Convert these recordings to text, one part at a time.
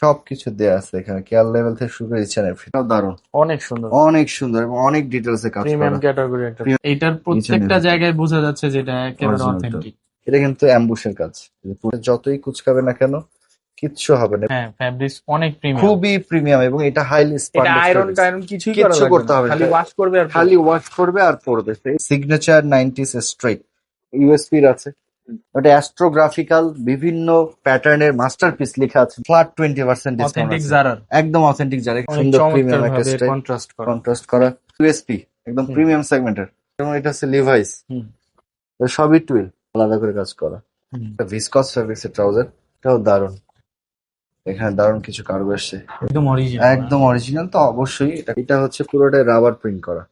সবকিছু দেয়া আছে এখানে। কেয়ার লেভেল থেকে শুরু করে ইচ্ছা এটাও দারুণ। অনেক সুন্দর। অনেক সুন্দর এবং অনেক ডিটেলস এ কাজ প্রিমিয়াম করা ক্যাটাগরি একটা। Premium- প্রত্যেকটা জায়গায় বোঝা যাচ্ছে যেটা একেবারে অথেন্টিক এটা। কিন্তু অ্যাম্বুশের কাজ। যতই কুচকাবে না কেন কিচ্ছু হবে না। হ্যাঁ ফ্যাব্রিক্স অনেক প্রিমিয়াম খুবই প্রিমিয়াম এবং এটা হাইলি এটা আয়রন টায়রন কিছুই করা কিচ্ছু করতে হবে খালি ওয়াশ করবে আর খালি ওয়াশ করবে আর পড়বে সিগনেচার নাইনটিস স্ট্রেট ইউএসপির আছে। ওটা অ্যাস্ট্রোগ্রাফিক্যাল বিভিন্ন প্যাটার্নের মাস্টারপিস লেখা আছে। Flat twenty percent discount authentic জারার একদম অথেন্টিক অনেক সুন্দর প্রিমিয়াম একটা স্ট্রেট কন্ট্রাস্ট করা। কন্ট্রাস্ট করা। ইউএসপি একদম প্রিমিয়াম সেগমেন্টের এবং এটা হচ্ছে লিভাইস হুম। সবই টুইল আলাদা করে কাজ করা। একটা ভিসকস ফেব্রিক্সের ট্রাউজার এটাও দারুণ। এখানে দারুণ কিছু কার্গো এসছে। একদম অরিজিনাল একদম অরিজিনাল তো অবশ্যই এটা এটা হচ্ছে পুরোটাই রাবার প্রিন্ট করা।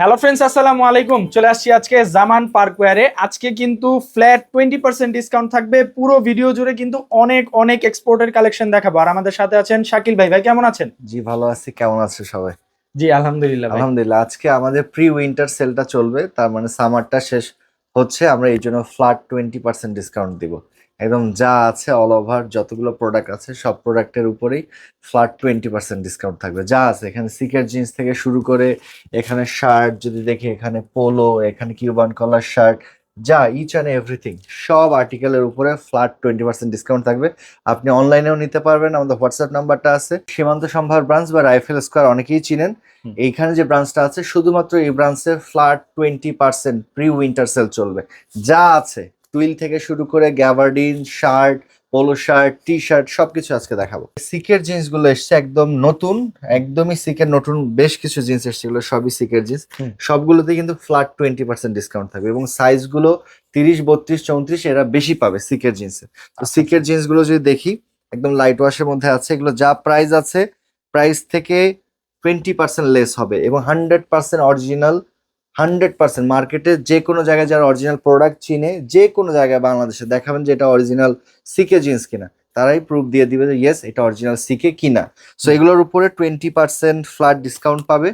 হ্যালো ফ্রেন্ডস আসসালামু আলাইকুম। চলে আসছি আজকে জামান পার্কওয়্যারে আজকে কিন্তু ফ্ল্যাট টোয়েন্টি পার্সেন্ট ডিসকাউন্ট থাকবে। পুরো ভিডিও জুড়ে কিন্তু অনেক অনেক এক্সপোর্টের কালেকশন দেখাবো। আর আমাদের সাথে আছেন শাকিল ভাই। ভাই কেমন আছেন? জি ভালো আছি। কেমন আছে সবাই? জি আলহামদুলিল্লাহ আলহামদুলিল্লাহ। আজকে আমাদের প্রি উইন্টার সেলটা চলবে। তার মানে সামারটা শেষ হচ্ছে। আমরা এই জন্য ফ্ল্যাট টোয়েন্টি পার্সেন্ট ডিসকাউন্ট দিব। একদম যা আছে অল ওভার যতগুলো প্রোডাক্ট আছে সব প্রোডাক্টের উপরেই ফ্ল্যাট টোয়েন্টি পার্সেন্ট ডিসকাউন্ট থাকবে। যা আছে এখানে সিকেট জিন্স থেকে শুরু করে এখানে শার্ট যদি দেখি এখানে পোলো এখানে কিউবান কলার শার্ট যা ইচ অ্যান্ড এভরিথিং সব আর্টিকেলের উপরে ফ্ল্যাট টোয়েন্টি পার্সেন্ট ডিসকাউন্ট থাকবে। আপনি অনলাইনেও নিতে পারবেন আমাদের হোয়াটসঅ্যাপ নাম্বারটা আছে। সীমান্ত সম্ভার ব্রাঞ্চ বা রাইফেল স্কোয়ার অনেকেই চিনেন। এইখানে যে ব্রাঞ্চটা আছে শুধুমাত্র এই ব্রাঞ্চে flat twenty percent pre winter sale চলবে। যা আছে টুইল থেকে শুরু করে gabardine shirt polo shirt T shirt সবকিছু আজকে দেখাবো। সিকের জিন্সগুলো এসছে একদম নতুন একদমই সিকের নতুন বেশ কিছু জিন্স এসছে এগুলো সবই সিকের জিন্স। সবগুলোতে কিন্তু ফ্ল্যাট টোয়েন্টি পার্সেন্ট ডিসকাউন্ট থাকবে এবং সাইজগুলো তিরিশ বত্রিশ চৌত্রিশ এরা বেশি পাবে সিকের জিন্সে। তো সিকের জিন্সগুলো যদি দেখি একদম লাইট ওয়াশের মধ্যে আছে এগুলো যা প্রাইস আছে প্রাইস থেকে টোয়েন্টি পার্সেন্ট লেস হবে এবং hundred percent original hundred percent মার্কেটে যে কোনো জায়গায় যারা অরিজিনাল প্রোডাক্ট চিনে যে কোনো জায়গায় বাংলাদেশে দেখাবেন যে এটা অরিজিনাল সিকে জিন্স কিনা তারাই প্রুফ দিয়ে দিবে যে ইয়েস এটা অরিজিনাল সিকে কিনা। সো এগুলোর উপরে টোয়েন্টি পার্সেন্ট ফ্ল্যাট ডিসকাউন্ট পাবে।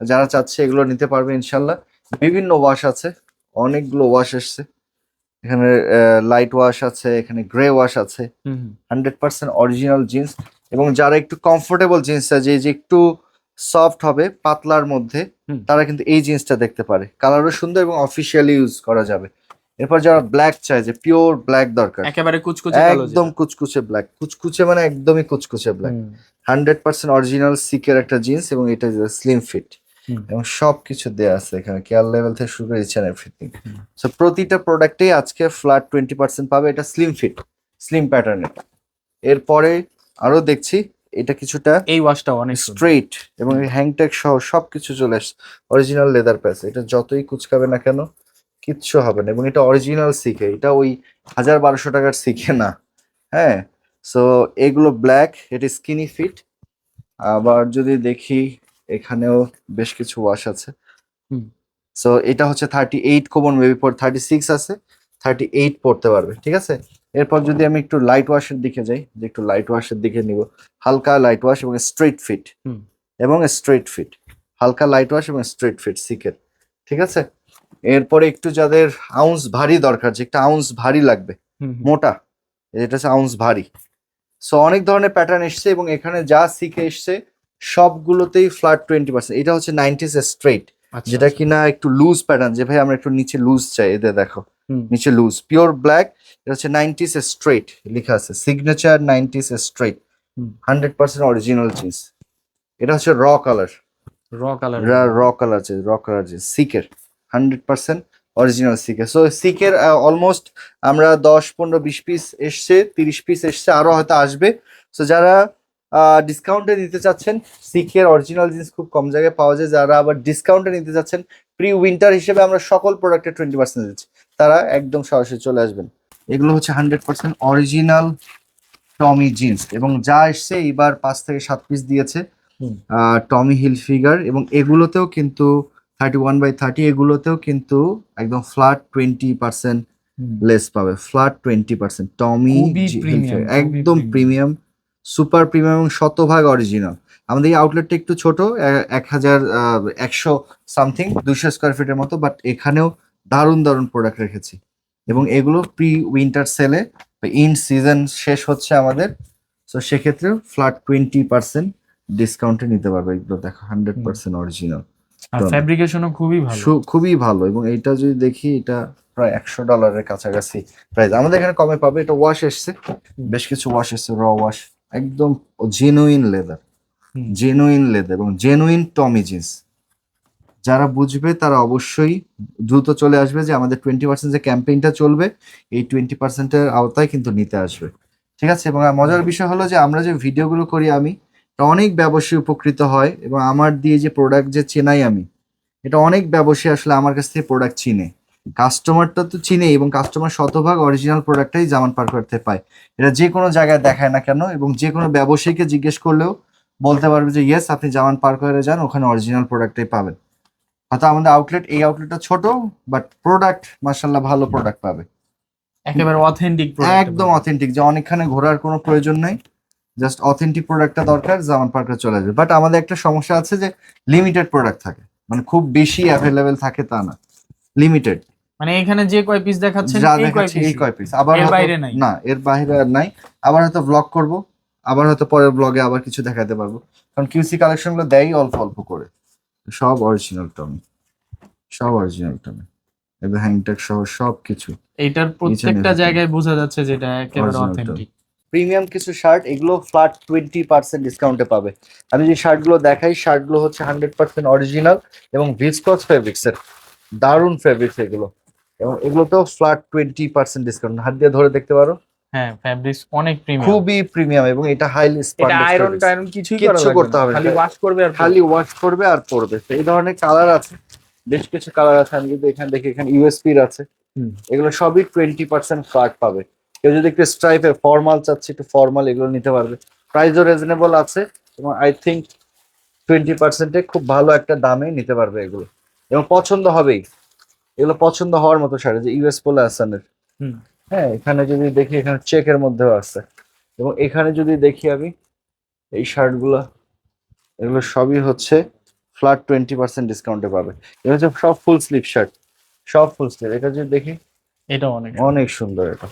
যারা চাচ্ছে এগুলো নিতে পারবে ইনশাল্লাহ। বিভিন্ন ওয়াশ আছে অনেকগুলো ওয়াশ এসছে। এখানে লাইট ওয়াশ আছে এখানে গ্রে ওয়াশ আছে। হান্ড্রেড পার্সেন্ট অরিজিনাল জিন্স এবং যারা একটু কমফোর্টেবল জিন্স যে যে একটু সফট হবে পাতলার মধ্যে তারা কিন্তু এই জিন্সটা দেখতে পারে। কালারও সুন্দর এবং অফিসিয়ালি ইউজ করা যাবে। এরপর যারা ব্ল্যাক চায় যে পিওর ব্ল্যাক দরকার। একেবারে কুচকুচে একদম কুচকুচে ব্ল্যাক কুচকুচে মানে একদমই কুচকুচে ব্ল্যাক হান্ড্রেড পার্সেন্ট অরিজিনাল সিকের একটা জিন্স এবং এটা স্লিম ফিট এবং সবকিছু দেয়া আছে এখানে কেয়ার লেভেল থেকে শুরু করে ইচ্ছা এভরিথিং সো প্রতিটা প্রোডাক্টেই আজকে ফ্ল্যাট টোয়েন্টি পার্সেন্ট পাবে এটা স্লিম ফিট স্লিম প্যাটার্নের এরপরে আরও দেখছি এটা কিছুটা এই ওয়াশটা অনেক স্ট্রেট এবং হ্যাংট্যাগ সহ সবকিছু চলে আসছে অরিজিনাল লেদার প্যাচ এটা যতই কুচকাবে না কেন কিচ্ছু হবে না এবং এটা অরিজিনাল সিকে এটা ওই হাজার বারোশো টাকার সিকে না। হ্যাঁ সো এগুলো ব্ল্যাক এটা স্কিনি ফিট আবার যদি দেখি এখানেও বেশ কিছু ওয়াশ আছে। সো এটা হচ্ছে থার্টি এইট কমন বেবি পর থার্টি সিক্স আছে থার্টি এইট পড়তে পারবে ঠিক আছে? এরপর যদি আমি একটু লাইট ওয়াশের দিকে যাই যে একটু লাইট ওয়াশের দিকে নিব হালকা লাইট ওয়াশ এবং স্ট্রেট ফিট হুম। এবং স্ট্রেট ফিট হালকা লাইট ওয়াশ এবং স্ট্রেট ফিট সিকের ঠিক আছে এরপরে একটু যাদের আউন্স ভারী দরকার যে একটা আউন্স ভারী লাগবে। মোটা এটা হচ্ছে আউন্স ভারী সো অনেক ধরনের প্যাটার্ন এসছে এবং এখানে যা শিখে এসছে সবগুলোতেই ফ্ল্যাট টোয়েন্টি পার্সেন্ট এটা হচ্ছে নাইনটিস স্ট্রেট আচ্ছা, যেটা আচ্ছা। কিনা একটু লুজ প্যাটার্ন যে ভাই আমরা একটু নিচে লুজ চাই এদের দেখো। নিচে লুজ পিওর ব্ল্যাক এটা হচ্ছে নাইনটিস স্ট্রেট লেখা আছে signature nineties straight. Hundred percent original jeans এটা হচ্ছে raw colour raw colour raw colour jeans raw colour jeans সিকের hundred percent original সিকের সো সিকের অলমোস্ট আমরা দশ পনেরো বিশ পিস এসছে তিরিশ পিস এসছে আরও হয়তো আসবে। সো যারা ডিসকাউন্টে নিতে চাচ্ছেন সিকের অরিজিনাল জিনিস খুব কম জায়গায় পাওয়া যায়। যারা আবার ডিসকাউন্টে নিতে চাচ্ছেন প্রি উইন্টার হিসেবে আমরা সকল প্রোডাক্টে টোয়েন্টি পার্সেন্ট দিচ্ছি। তারা একদম সরাসরি চলে আসবেন। এগুলো হচ্ছে hundred percent original Tommy jeans এবং যা এসছে এইবার পাঁচ থেকে সাত পিস দিয়েছে। টমি হিল ফিগার এবং এগুলোতেও কিন্তু থার্টি ওয়ান বাই থার্টি এগুলোতেও কিন্তু একদম ফ্ল্যাট টোয়েন্টি পার্সেন্ট লেস পাবে ফ্ল্যাট টোয়েন্টি পার্সেন্ট টমি একদম প্রিমিয়াম সুপার প্রিমিয়াম এবং শতভাগ অরিজিনাল। আমাদের এই আউটলেটটা একটু ছোট এক হাজার একশো সামথিং দুশো স্কোয়ার ফিটের মতো বাট এখানেও দারুণ দারুণ প্রোডাক্ট রেখেছি। এবং এগুলো প্রি উইন্টার সেলে ইন সিজন শেষ হচ্ছে আমাদের। তো সেক্ষেত্রে ফ্ল্যাট টোয়েন্টি পার্সেন্ট ডিসকাউন্টে নিতে পারবে এগুলো। দেখো হান্ড্রেড পার্সেন্ট অরিজিনাল আর ফ্যাব্রিকেশনও খুবই ভালো। খুবই ভালো। এবং এটা যদি দেখি এটা প্রায় একশো ডলারের কাছাকাছি প্রাইস আমাদের এখানে কমে পাবে। এটা ওয়াশ এসছে। বেশ কিছু ওয়াশ এসছে। র ওয়াশ একদম জেনুইন লেদার জেনুইন লেদার এবং জেনুইন টমি জিন্স যারা বুঝবে তারা অবশ্যই দ্রুত চলে আসবে যে আমাদের টোয়েন্টি পার্সেন্ট যে ক্যাম্পেইনটা চলবে, এই টোয়েন্টি পার্সেন্টের আওতায় কিন্তু নিতে আসবে। ঠিক আছে? এবং মজার বিষয় হলো যে আমরা যে ভিডিওগুলো করি আমি অনেক ব্যবসায়ী উপকৃত হয় এবং আমার দিয়ে যে প্রোডাক্ট যে চেনাই আমি, এটা অনেক ব্যবসায়ী আসলে আমার কাছ থেকে প্রোডাক্ট চিনে। কাস্টমারটা তো চিনে এবং কাস্টমার শতভাগ অরিজিনাল প্রোডাক্টটাই জামান পার করতে পায়। এটা যে কোনো জায়গায় দেখায় না কেন এবং যে কোনো ব্যবসায়ীকে জিজ্ঞেস করলেও বলতে পারবে যে ইয়েস আপনি জামান পার করে যান, ওখানে অরিজিনাল প্রোডাক্টটাই পাবেন। হয়তো আমাদের আউটলেট এই আউটলেটটা ছোট বাট প্রোডাক্ট মার্শাল্লাহ ভালো প্রোডাক্ট পাবে। একেবারে অথেন্টিক একদম অথেন্টিক যে অনেকখানে ঘোরার কোনো প্রয়োজন নাই। জাস্ট অথেন্টিক প্রোডাক্টটা দরকার জামান পার্কে চলে আসবে। বাট আমাদের একটা সমস্যা আছে যে লিমিটেড প্রোডাক্ট থাকে। মানে খুব বেশি অ্যাভেলেবেল থাকে তা না। লিমিটেড মানে এখানে যে কয় পিস দেখাচ্ছেন এই কয় পিস কয় পিস আবার এর বাইরে নাই। না এর বাইরে আর নাই। আবার হয়তো ব্লগ করব আবার হয়তো পরের ব্লগে আবার কিছু দেখাতে পারব। কারণ কিউসি কালেকশনগুলো দেয় অল্প অল্প করে। সব অরিজিনাল টমি সব অরিজিনাল টমি এবার হ্যাংটেক সহ সব কিছু। এইটার প্রত্যেকটা জায়গায় বোঝা যাচ্ছে যেটা একেবারে অথেন্টিক প্রিমিয়াম কিছু শার্ট এগুলো ফ্ল্যাট টোয়েন্টি পার্সেন্ট ডিসকাউন্টে পাবে। আমি যে শার্টগুলো দেখাই শার্টগুলো হচ্ছে হান্ড্রেড পার্সেন্ট অরিজিনাল এবং ভিসকস ফেব্রিক্সের দারুণ ফেব্রিক্স এগুলো। এবং এগুলোতেও ফ্ল্যাট টোয়েন্টি পার্সেন্ট ডিসকাউন্ট হাত দিয়ে ধরে দেখতে পারো। হ্যাঁ ফ্যাব্রিক্স অনেক প্রিমিয়াম খুবই প্রিমিয়াম এবং এটা হাইলি এটা আয়রন টায়রন কিছুই করা লাগবে করতে হবে খালি ওয়াশ করবে আর খালি ওয়াশ করবে আর পরবে। তো এই ধরনের কালার আছে। বেশ কিছু কালার আছে। আমি যদি এখানে দেখি এখানে ইউএসপির আছে। হুম। এগুলো সবই টোয়েন্টি পার্সেন্ট ফ্ল্যাট পাবে। কেউ যদি একটু স্ট্রাইপের ফর্মাল চাচ্ছে একটু ফর্মাল এগুলো নিতে পারবে। প্রাইসও রিজনেবল আছে এবং আই থিঙ্ক টোয়েন্টি পার্সেন্টে খুব ভালো একটা দামে নিতে পারবে এগুলো। এবং পছন্দ হবেই। এগুলো পছন্দ হওয়ার মতো শাড়ি যে ইউএস পোলো আসানের হুম। হ্যাঁ এখানে যদি দেখি এখানে চেকের মধ্যেও আছে। এবং এখানে যদি দেখি আমি এই শার্টগুলো এগুলো সবই হচ্ছে ফ্ল্যাট টোয়েন্টি পার্সেন্ট ডিসকাউন্টে পাবে। এটা হচ্ছে সব ফুল স্লিপ শার্ট সব ফুল স্লিপ এটা যদি দেখি এটা অনেক অনেক সুন্দর এটা।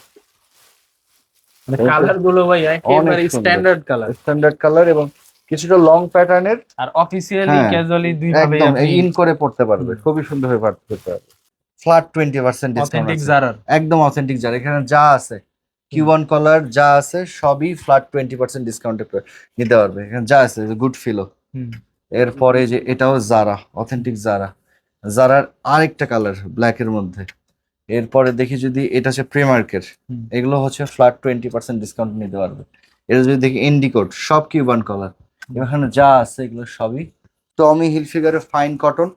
কালারগুলো ভাই একেবারে স্ট্যান্ডার্ড কালার স্ট্যান্ডার্ড কালার এবং কিছুটা লং প্যাটার্নের আর অফিসিয়ালি ক্যাজুয়ালি দুই ভাবে ইন করে পড়তে পারবে। খুবই সুন্দর হয়ে পড়তে পারবে। ফ্ল্যাট টোয়েন্টি পার্সেন্ট ডিসকাউন্ট জারার একদম অথেন্টিক যার এখানে যা আছে কিউ কলার যা আছে সবই ফ্ল্যাট টোয়েন্টি পার্সেন্ট ডিসকাউন্টে নিতে পারবে। এখানে যা আছে গুড ফিলো এরপরে যে এটাও জারা অথেন্টিক জারা জারার আরেকটা কালার ব্ল্যাক এর মধ্যে। এরপরে দেখি যদি এটা হচ্ছে প্রেমার্কের। এগুলো হচ্ছে ফ্ল্যাট টোয়েন্টি পার্সেন্ট ডিসকাউন্ট নিতে পারবে। এটা যদি দেখি ইন্ডিকোট সব কিউবান কালার এখানে যা আছে এগুলো সবই। টমি হিলফিগারের ফাইন কটন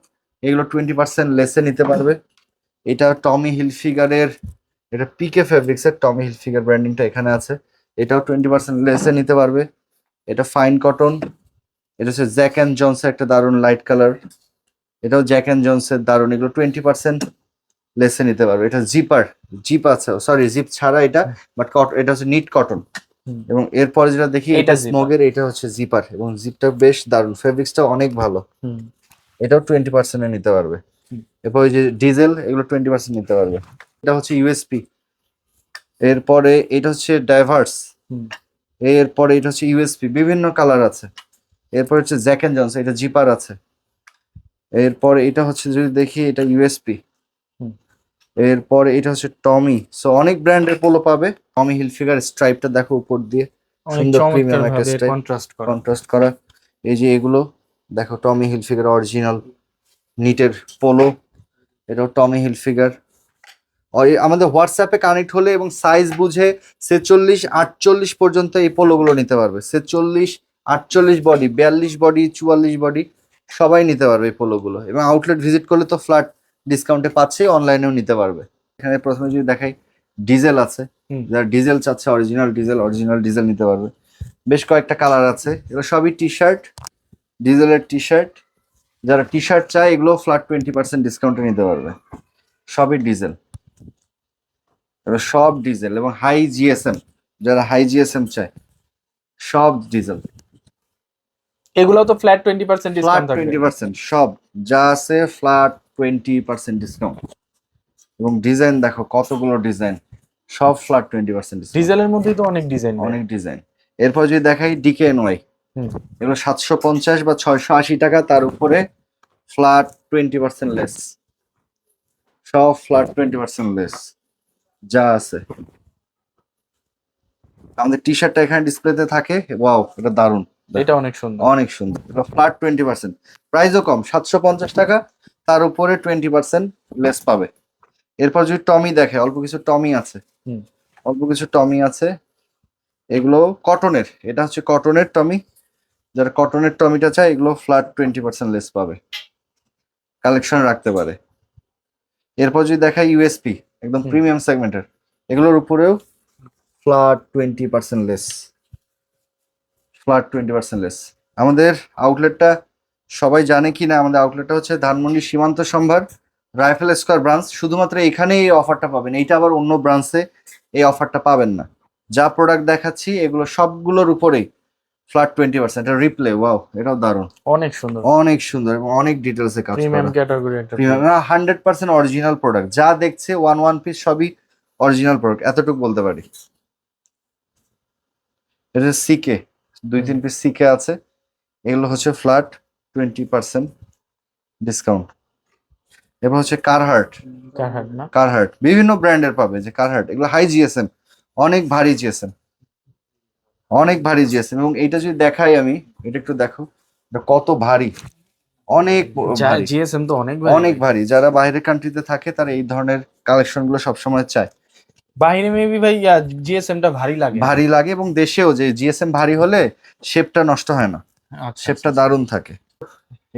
এগুলো টোয়েন্টি পার্সেন্ট লেসে নিতে পারবে। এটা টমি হিল হিলফিগারের এটা পিকে ফেব্রিক্স এর টমি হিলফিগার ব্র্যান্ডিংটা এখানে আছে। এটাও টোয়েন্টি পার্সেন্ট লেসে নিতে পারবে। এটা ফাইন কটন এটা হচ্ছে জ্যাক অ্যান্ড জনসের একটা দারুণ লাইট কালার এটাও জ্যাক অ্যান্ড জনসের দারুণ এগুলো টোয়েন্টি পার্সেন্ট লেসে নিতে পারবে। এটা জিপার জিপ আছে সরি জিপ ছাড়া এটা বাট এটা হচ্ছে নিট কটন এবং এরপরে যেটা দেখি এটা। স্মোগের এটা হচ্ছে জিপার এবং জিপটা বেশ দারুণ ফেব্রিক্সটা অনেক ভালো। এটাও টোয়েন্টি পার্সেন্টে নিতে পারবে। এরপর ওই যে ডিজেল এগুলো টোয়েন্টি পার্সেন্ট নিতে পারবে। এটা হচ্ছে ইউএসপি এরপরে এটা হচ্ছে ডাইভার্স। এরপরে এটা হচ্ছে ইউএসপি বিভিন্ন কালার আছে। এরপর হচ্ছে জ্যাক এন্ড জনস এটা জিপার আছে। এরপরে এটা হচ্ছে যদি দেখি এটা ইউএসপি। এরপরে এটা হচ্ছে টমি সো অনেক ব্র্যান্ডের পোলো পাবে। টমি হিল ফিগার স্ট্রাইপটা দেখো উপর দিয়ে। সুন্দর premium একটা কন্ট্রাস্ট করা। এই যে এগুলো দেখো টমি হিল ফিগার অরিজিনাল নিটের পোলো এটাও টমি হিল হিলফিগার আমাদের হোয়াটসঅ্যাপে কানেক্ট হলে এবং সাইজ বুঝে ছেচল্লিশ আটচল্লিশ পর্যন্ত এই পোলোগুলো নিতে পারবে। ছেচল্লিশ আটচল্লিশ বডি বিয়াল্লিশ বডি চুয়াল্লিশ বডি সবাই নিতে পারবে এই পোলোগুলো এবং আউটলেট ভিজিট করলে তো ফ্ল্যাট ডিসকাউন্টে পাচ্ছে অনলাইনেও নিতে পারবে। এখানে প্রথমে যদি দেখাই ডিজেল আছে। যারা ডিজেল চাচ্ছে অরিজিনাল ডিজেল অরিজিনাল ডিজেল নিতে পারবে। বেশ কয়েকটা কালার আছে। এগুলো সবই টি শার্ট ডিজেলের টি শার্ট যারা টি শার্ট চায় এগুলো ফ্ল্যাট টোয়েন্টি পার্সেন্ট ডিসকাউন্টে নিতে পারবে। সবই ডিজেল সব ডিজেল এবং হাই জিএসএম যারা হাই জিএসএম চায় সব ডিজেল এগুলো তো flat twenty percent flat discount twenty percent সব। যা আছে ফ্ল্যাট টোয়েন্টি পার্সেন্ট ডিসকাউন্ট এবং ডিজাইন দেখো কতগুলো ডিজাইন সব ফ্ল্যাট টোয়েন্টি পার্সেন্ট ডিজেলের মধ্যেই তো অনেক ডিজাইন অনেক ডিজাইন এরপর যদি দেখাই ডিকে হুম। এগুলো সাতশো পঞ্চাশ বা ছয়শো আশি টাকা তার উপরে ফ্ল্যাট টোয়েন্টি পার্সেন্ট লেস সব ফ্ল্যাট টোয়েন্টি পার্সেন্ট লেস যা আছে। আমাদের টি শার্টটা এখানে ডিসপ্লেতে থাকে। ওয়াও এটা দারুণ। এটা অনেক সুন্দর। অনেক সুন্দর। এটা ফ্ল্যাট টোয়েন্টি পার্সেন্ট প্রাইসও কম সাতশো পঞ্চাশ টাকা তার উপরে টোয়েন্টি পার্সেন্ট লেস পাবে। এরপর যদি টমি দেখে অল্প কিছু টমি আছে। হুম। অল্প কিছু টমি আছে। এগুলো কটনের এটা হচ্ছে কটনের টমি যারা কটনের টমিটা চায় এগুলো ফ্ল্যাট টোয়েন্টি পার্সেন্ট লেস পাবে। কালেকশন রাখতে পারে। এরপর যদি দেখা ইউএসপি একদম প্রিমিয়াম সেগমেন্টের এগুলোর উপরেও flat twenty percent less flat twenty percent less আমাদের আউটলেটটা সবাই জানে কি না আমাদের আউটলেটটা হচ্ছে ধানমন্ডি সীমান্ত সম্ভার রাইফেল স্কোয়ার ব্রাঞ্চ শুধুমাত্র এখানেই এই অফারটা পাবেন। এইটা আবার অন্য ব্রাঞ্চে এই অফারটা পাবেন না। যা প্রোডাক্ট দেখাচ্ছি এগুলো সবগুলোর উপরেই। ফ্ল্যাট টোয়েন্টি পার্সেন্ট এটা রিপ্লে ওয়াও এটাও দারুণ। অনেক সুন্দর। অনেক সুন্দর এবং অনেক ডিটেলসে কাজ প্রিমিয়াম ক্যাটাগরি একটা হান্ড্রেড পার্সেন্ট অরিজিনাল প্রোডাক্ট যা দেখছে ওয়ান ওয়ান পিস সবই অরিজিনাল প্রোডাক্ট এতটুকু বলতে পারি। এটা সিকে দুই তিন পিস সিকে আছে। এগুলো হচ্ছে ফ্ল্যাট টোয়েন্টি পার্সেন্ট ডিসকাউন্ট এবার হচ্ছে কারহার্ট না? কারহার্ট বিভিন্ন ব্র্যান্ডের পাবে যে কারহার্ট এগুলো হাই জিএসএম অনেক ভারী জিএসএম অনেক ভারী জিএসএম এবং এটা যদি দেখাই আমি এটা একটু দেখো এটা কত ভারী। অনেক জিএসএম তো অনেক অনেক ভারী। যারা বাইরের কান্ট্রিতে থাকে তারা এই ধরনের কালেকশনগুলো সবসময় চায়। বাইরে মেবি ভাই জিএসএম টা ভারী লাগে। ভারী লাগে এবং দেশেও যে জিএসএম ভারী হলে শেপটা নষ্ট হয় না। আচ্ছা শেপটা দারুণ থাকে।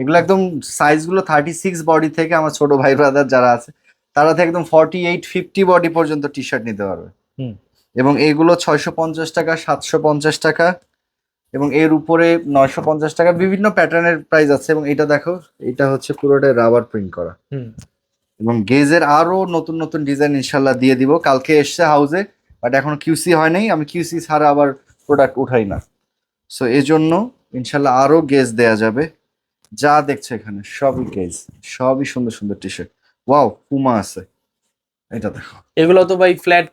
এগুলো একদম সাইজগুলো থার্টি সিক্স বডি থেকে আমার ছোট ভাই ব্রাদার যারা আছে তারা থেকে একদম ফর্টি এইট ফিফটি বডি পর্যন্ত টি শার্ট নিতে পারবে। হুম। এবং এইগুলো ছয়শো পঞ্চাশ টাকা সাতশো পঞ্চাশ টাকা এবং এর উপরে নয়শো পঞ্চাশ টাকা বিভিন্ন প্যাটার্নের প্রাইস আছে এবং এটা দেখো এটা হচ্ছে পুরোটাই রাবার প্রিন্ট করা। হুম। এবং গেজের আরও নতুন নতুন ডিজাইন ইনশাল্লাহ দিয়ে দিব। কালকে এসছে হাউসে বাট এখন কিউসি হয় নাই। আমি কিউসি ছাড়া আবার প্রোডাক্ট উঠাই না। সো এই জন্য ইনশাল্লাহ আরও গেজ দেয়া যাবে। যা দেখছ এখানে সবই গেজ সবই সুন্দর সুন্দর টি শার্ট ওয়াও পুমা আছে। এটা দেখো। এগুলো তো ভাই ফ্ল্যাট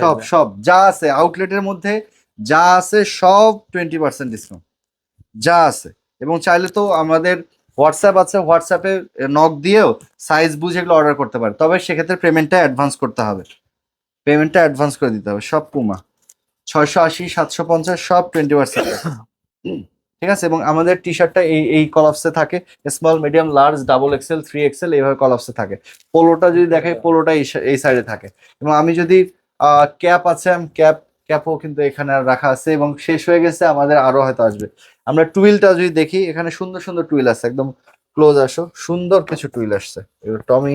সব সব যা আছে আউটলেটের মধ্যে যা আছে সব টোয়েন্টি পার্সেন্ট ডিসকাউন্ট যা আছে। এবং চাইলে তো আমাদের হোয়াটসঅ্যাপ আছে হোয়াটসঅ্যাপে নক দিয়েও সাইজ বুঝে এগুলো অর্ডার করতে পারে। তবে সেক্ষেত্রে পেমেন্টটা অ্যাডভান্স করতে হবে। পেমেন্টটা অ্যাডভান্স করে দিতে হবে। সব পুমা ছয়শো আশি সাতশো পঞ্চাশ সব টোয়েন্টি পার্সেন্ট ঠিক আছে? এবং আমাদের টি শার্টটা এই এই কলাপসে থাকে। Small medium large double XL three XL এইভাবে কলাপসে থাকে। পোলোটা যদি দেখাই পোলোটা এই সাইডে থাকে। এবং আমি যদি ক্যাপ আছে ক্যাপ ক্যাপও কিন্তু এখানে আর রাখা আছে এবং শেষ হয়ে গেছে আমাদের আরও হয়তো আসবে। আমরা টুইলটা যদি দেখি এখানে সুন্দর সুন্দর টুইল আছে। একদম ক্লোজ আসো। সুন্দর কিছু টুইল আসছে। টমি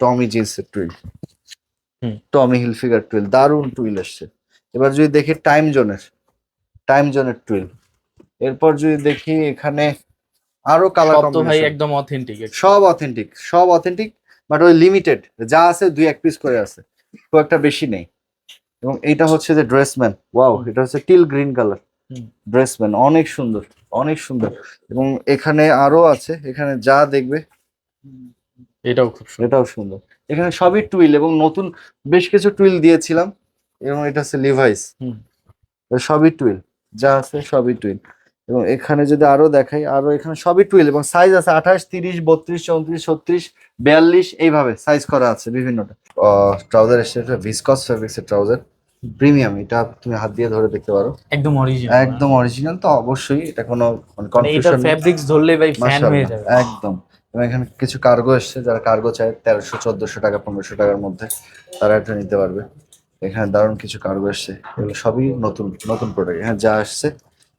টমি জিন্সের টুইল। হুম। Tommy Hilfiger twill. দারুণ টুইল আসছে। এবার যদি দেখি টাইম জোনের টাইম জোনের টুইল। এরপর যদি দেখি এখানে আরও কালার ভাই একদম অথেন্টিক সব অথেন্টিক সব অথেন্টিক বাট ওই লিমিটেড যা আছে দুই এক পিস করে আছে খুব একটা বেশি নেই। এবং এটা হচ্ছে যে ড্রেসম্যান ওয়াও এটা হচ্ছে টিল গ্রিন কালার। ড্রেসম্যান অনেক সুন্দর অনেক সুন্দর। এবং এখানে আরও আছে এখানে যা দেখবে এটাও খুব সুন্দর। এটাও সুন্দর। এখানে সবই টুইল এবং নতুন বেশ কিছু টুইল দিয়েছিলাম এবং এটা হচ্ছে লিভাইস হুম। সবই টুইল যা আছে সবই টুইল এবং এখানে যদি আরও দেখাই আরও এখানে সবই টুইল এবং সাইজ আছে আঠাশ তিরিশ বত্রিশ চৌত্রিশ ছত্রিশ বিয়াল্লিশ এইভাবে সাইজ করা আছে বিভিন্নটা। ট্রাউজার এসছে ভিসকস ফেব্রিক্সের ট্রাউজার প্রিমিয়াম এটা তুমি হাত দিয়ে ধরে দেখতে পারো। একদম অরিজিনাল একদম অরিজিনাল তো অবশ্যই এটা কোনো মানে এটার কনফিউশন ফ্যাব্রিক্স ধরলে ভাই ফ্যান হয়ে যাবে। একদম। এবং এখানে কিছু কার্গো এসছে যারা কার্গো চায় তেরোশো চোদ্দশো টাকা পনেরোশো টাকার মধ্যে তারা এটা নিতে পারবে। এখানে দারুণ কিছু কার্গো এসছে এগুলো সবই নতুন নতুন প্রোডাক্ট এখানে যা আসছে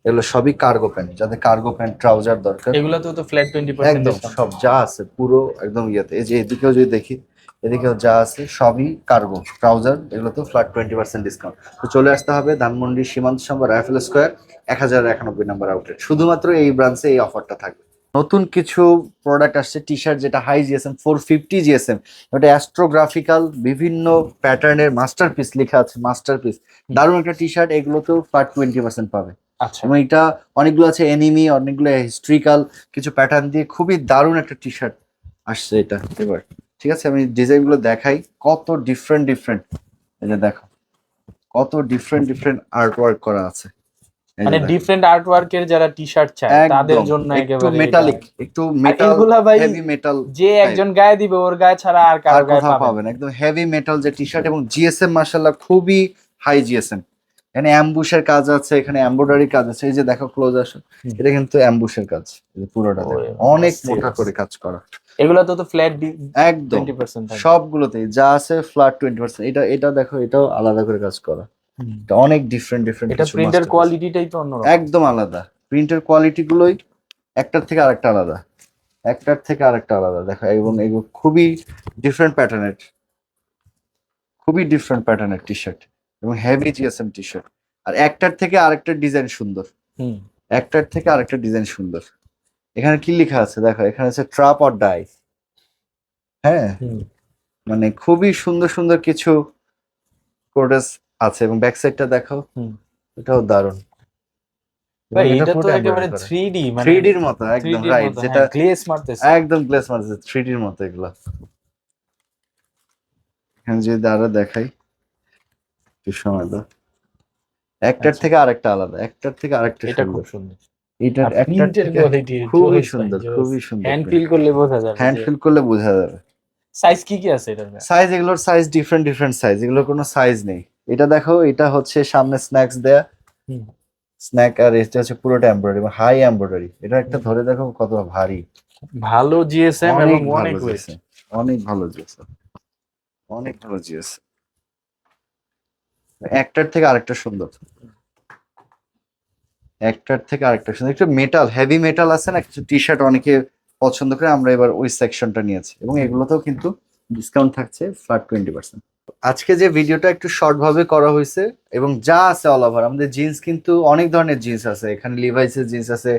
এগুলো সবই কার্গো প্যান্ট যাদের কার্গো প্যান্ট ট্রাউজার দরকার। এগুলোতেও তো ফ্ল্যাট টোয়েন্টি একদম সব যা আছে পুরো একদম ইয়েতে। এই যে এদিকেও যদি দেখি এদিকেও যা আছে সবই কার্গো ট্রাউজার এগুলো তো ফ্ল্যাট টোয়েন্টি পার্সেন্ট ডিসকাউন্ট তো চলে আসতে হবে ধানমন্ডি সীমান্ত সম্ভব রাইফেল স্কোয়ার এক হাজার একানব্বই নাম্বার আউটলেট শুধুমাত্র এই ব্রাঞ্চে এই অফারটা থাকবে। নতুন কিছু প্রোডাক্ট আসছে টি শার্ট যেটা high GSM four fifty GSM ওটা অ্যাস্ট্রোগ্রাফিক্যাল বিভিন্ন প্যাটার্নের মাস্টার পিস লেখা আছে মাস্টার পিস দারুণ একটা টি শার্ট এগুলোতেও ফ্ল্যাট টোয়েন্টি পার্সেন্ট পাবে। আচ্ছা। এবং এটা অনেকগুলো আছে এনিমি অনেকগুলো হিস্ট্রিক্যাল কিছু প্যাটার্ন দিয়ে খুবই দারুণ একটা টি শার্ট আসছে এটা এবার। ঠিক আছে? আমি ডিজাইনগুলো দেখাই। কত ডিফারেন্ট ডিফারেন্ট এই যে দেখো কত ডিফারেন্ট ডিফারেন্ট আর্ট ওয়ার্ক করা আছে। মানে ডিফারেন্ট আর্ট ওয়ার্কের যারা টি শার্ট চায় তাদের জন্য একটু একেবারে মেটালিক একটু মেটাল হেভি মেটাল যে একজন গায়ে দিবে ওর গায়ে ছাড়া আর কারও গায়ে পাবে পাবেন একদম হেভি মেটাল যে টি শার্ট এবং জিএসএম মার্শাল্লাহ খুবই হাই জিএসএম এখানে অ্যাম্বুশের কাজ আছে এখানে এমব্রয়ডারি কাজ আছে। এই যে দেখো ক্লোজ আসো। এটা কিন্তু অ্যাম্বুশের কাজ পুরোটা অনেক। মোটা করে কাজ করা। এগুলা তো তো ফ্ল্যাট একদম। সবগুলোতেই যা আছে ফ্ল্যাট টোয়েন্টি পার্সেন্ট এটা এটা দেখো এটাও আলাদা করে কাজ করা। এটা অনেক ডিফারেন্ট ডিফারেন্ট এটা প্রিন্টের কোয়ালিটিটাই তো অন্যরকম। একদম আলাদা। প্রিন্টের কোয়ালিটি গুলোই একটার থেকে আরেকটা আলাদা। একটার থেকে আরেকটা আলাদা। দেখো এবং এগুলো খুবই ডিফারেন্ট প্যাটার্নের খুবই ডিফারেন্ট প্যাটার্নের টি শার্ট এবং হেভি জিএসএম টি শার্ট আর একটার থেকে আরেকটা ডিজাইন সুন্দর। হুম। একটার থেকে আরেকটা ডিজাইন সুন্দর। এখানে কি লেখা আছে? দেখো এখানে আছে ট্রাপ অর ডাই হ্যাঁ? মানে খুবই সুন্দর সুন্দর কিছু কোডেস আছে এবং ব্যাক সাইডটা দেখো হুম। এটাও দারুণ। এটা তো একেবারে 3D মানে 3D র মতো একদম রাইট যেটা হ্যাঁ, গ্লেজ মারতেছে। একদম গ্লেস মারছে 3D র মতো এগুলা। এখানে যদি আরও দেখাই। একটু সময় দাও একটার আচ্ছা। থেকে আরেকটা আলাদা একটার থেকে আরেকটা এটা খুব সুন্দর। এটার একটার কোয়ালিটি খুবই সুন্দর খুবই সুন্দর হ্যান্ড ফিল করলে বোঝা যাবে হ্যান্ড ফিল করলে বোঝা যাবে। সাইজ কি কি আছে এটার সাইজ এগুলোর সাইজ ডিফারেন্ট ডিফারেন্ট সাইজ এগুলোর কোনো সাইজ নেই। এটা দেখো এটা হচ্ছে সামনে স্ন্যাক্স দেয়া। স্ন্যাক আর এটা হচ্ছে পুরোটা এমব্রয়ডারি হাই এমব্রয়ডারি এটা একটা ধরে দেখো কত ভারী। ভালো জিএসএম এবং অনেক অনেক ভালো জিএসএম অনেক ভালো জিএসএম একটার থেকে আরেকটা সুন্দর। একটার থেকে আরেকটা সুন্দর। একটু মেটাল হেভি মেটাল আছে না? কিছু টি শার্ট অনেকে পছন্দ করে, আমরা এবার ওই সেকশনটা নিয়েছি। এবং এগুলোতেও কিন্তু ডিসকাউন্ট থাকছে ফ্ল্যাট টোয়েন্টি পার্সেন্ট আজকে যে ভিডিওটা একটু শর্ট ভাবে করা হয়েছে এবং যা আছে অল ওভার আমাদের জিন্স কিন্তু অনেক ধরনের জিন্স আছে। এখানে লিভাইসের জিন্স আছে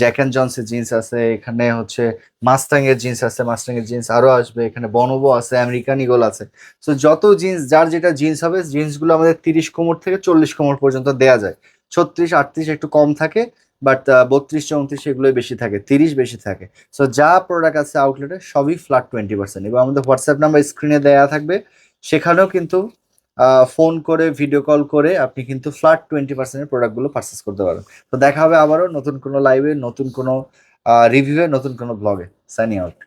জ্যাক অ্যান্ড জনসের জিন্স আছে, এখানে হচ্ছে মাস্টাং এর জিন্স আছে মাস্টাং এর জিন্স আরও আসবে, এখানে বনবো আছে আমেরিকান ইগল আছে। তো যত জিন্স যার যেটা জিন্স হবে জিন্সগুলো আমাদের তিরিশ কোমর থেকে চল্লিশ কোমর পর্যন্ত দেয়া যায়। ছত্রিশ, আটত্রিশ একটু কম থাকে বাট বত্রিশ, চৌত্রিশ এগুলোই বেশি থাকে, তিরিশ বেশি থাকে। সো যা প্রোডাক্ট আছে আউটলেটে সবই ফ্ল্যাট টোয়েন্টি পার্সেন্ট এবং আমাদের হোয়াটসঅ্যাপ নাম্বার স্ক্রিনে দেয়া থাকবে। সেখানেও কিন্তু ফোন করে ভিডিও কল করে আপনি কিন্তু ফ্ল্যাট টোয়েন্টি পার্সেন্টের প্রোডাক্টগুলো পারচেস করতে পারেন তো দেখা হবে আবারও নতুন কোনো লাইভে নতুন কোনো রিভিউয়ে নতুন কোনো ব্লগে সাইনিং আউট